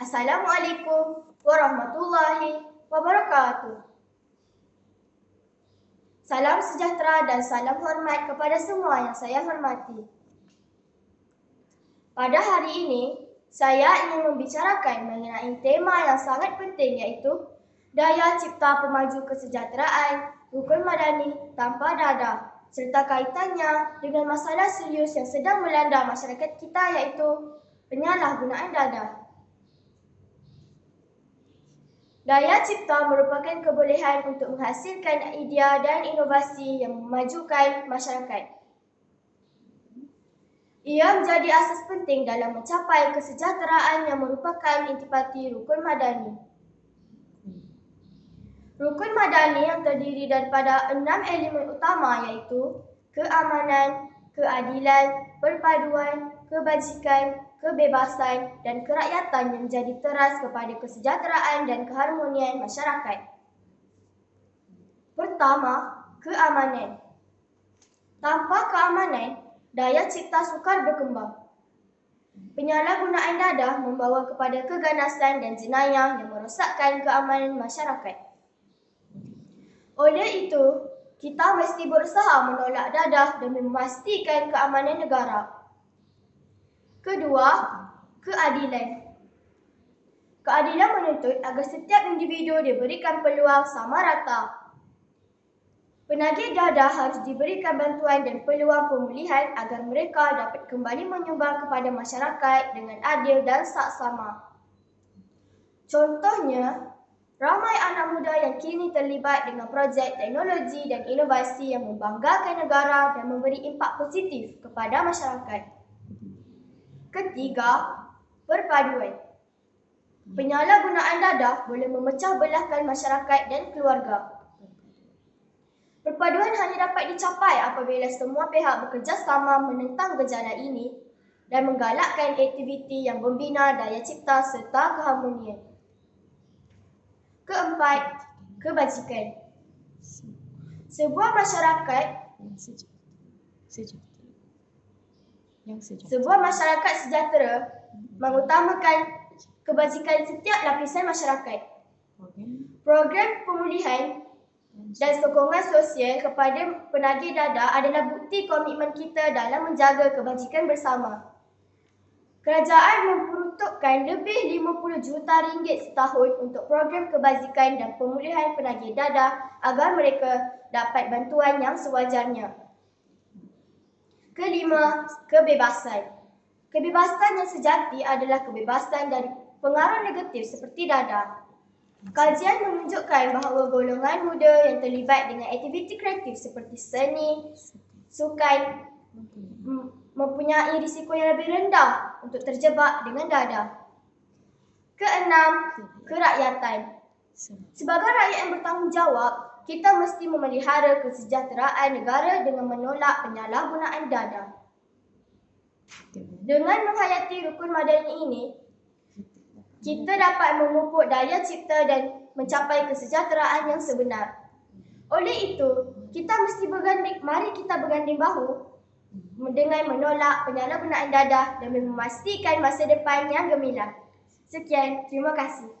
Assalamualaikum warahmatullahi wabarakatuh. Salam sejahtera dan salam hormat kepada semua yang saya hormati. Pada hari ini, saya ingin membicarakan mengenai tema yang sangat penting iaitu daya cipta pemaju kesejahteraan rukun madani tanpa dadah serta kaitannya dengan masalah serius yang sedang melanda masyarakat kita iaitu penyalahgunaan dadah. Daya cipta merupakan kebolehan untuk menghasilkan idea dan inovasi yang memajukan masyarakat. Ia menjadi asas penting dalam mencapai kesejahteraan yang merupakan intipati rukun madani. Rukun madani yang terdiri daripada enam elemen utama iaitu keamanan, keadilan, perpaduan, kebajikan, kebebasan dan kerakyatan yang menjadi teras kepada kesejahteraan dan keharmonian masyarakat. Pertama, keamanan. Tanpa keamanan, daya cipta sukar berkembang. Penyalahgunaan dadah membawa kepada keganasan dan jenayah yang merosakkan keamanan masyarakat. Oleh itu, kita mesti berusaha menolak dadah demi memastikan keamanan negara. Kedua, keadilan. Keadilan menuntut agar setiap individu diberikan peluang sama rata. Penagih dadah harus diberikan bantuan dan peluang pemulihan agar mereka dapat kembali menyumbang kepada masyarakat dengan adil dan saksama. Contohnya, ramai anak muda yang kini terlibat dengan projek teknologi dan inovasi yang membanggakan negara dan memberi impak positif kepada masyarakat. Ketiga, perpaduan. Penyalahgunaan dadah boleh memecah belahkan masyarakat dan keluarga. Perpaduan hanya dapat dicapai apabila semua pihak bekerjasama menentang gejala ini dan menggalakkan aktiviti yang membina daya cipta serta keharmonian. Keempat, kebajikan. Sebuah masyarakat yang sejahtera. Sebuah masyarakat sejahtera mengutamakan kebajikan setiap lapisan masyarakat. Program pemulihan dan sokongan sosial kepada penagih dadah adalah bukti komitmen kita dalam menjaga kebajikan bersama. Kerajaan memperuntukkan lebih 50 juta ringgit setahun untuk program kebajikan dan pemulihan penagih dadah agar mereka dapat bantuan yang sewajarnya. Kelima, kebebasan. Kebebasan yang sejati adalah kebebasan dari pengaruh negatif seperti dadah. Kajian menunjukkan bahawa golongan muda yang terlibat dengan aktiviti kreatif seperti seni, sukan mempunyai risiko yang lebih rendah untuk terjebak dengan dadah. Keenam, kerakyatan. Sebagai rakyat yang bertanggungjawab, kita mesti memelihara kesejahteraan negara dengan menolak penyalahgunaan dada. Dengan menghayati rukun madani ini, kita dapat memupuk daya cipta dan mencapai kesejahteraan yang sebenar. Oleh itu, kita mesti berganding, mari kita berganding bahu dengan menolak penyalahgunaan dadah dan memastikan masa depan yang gemilang. Sekian, terima kasih.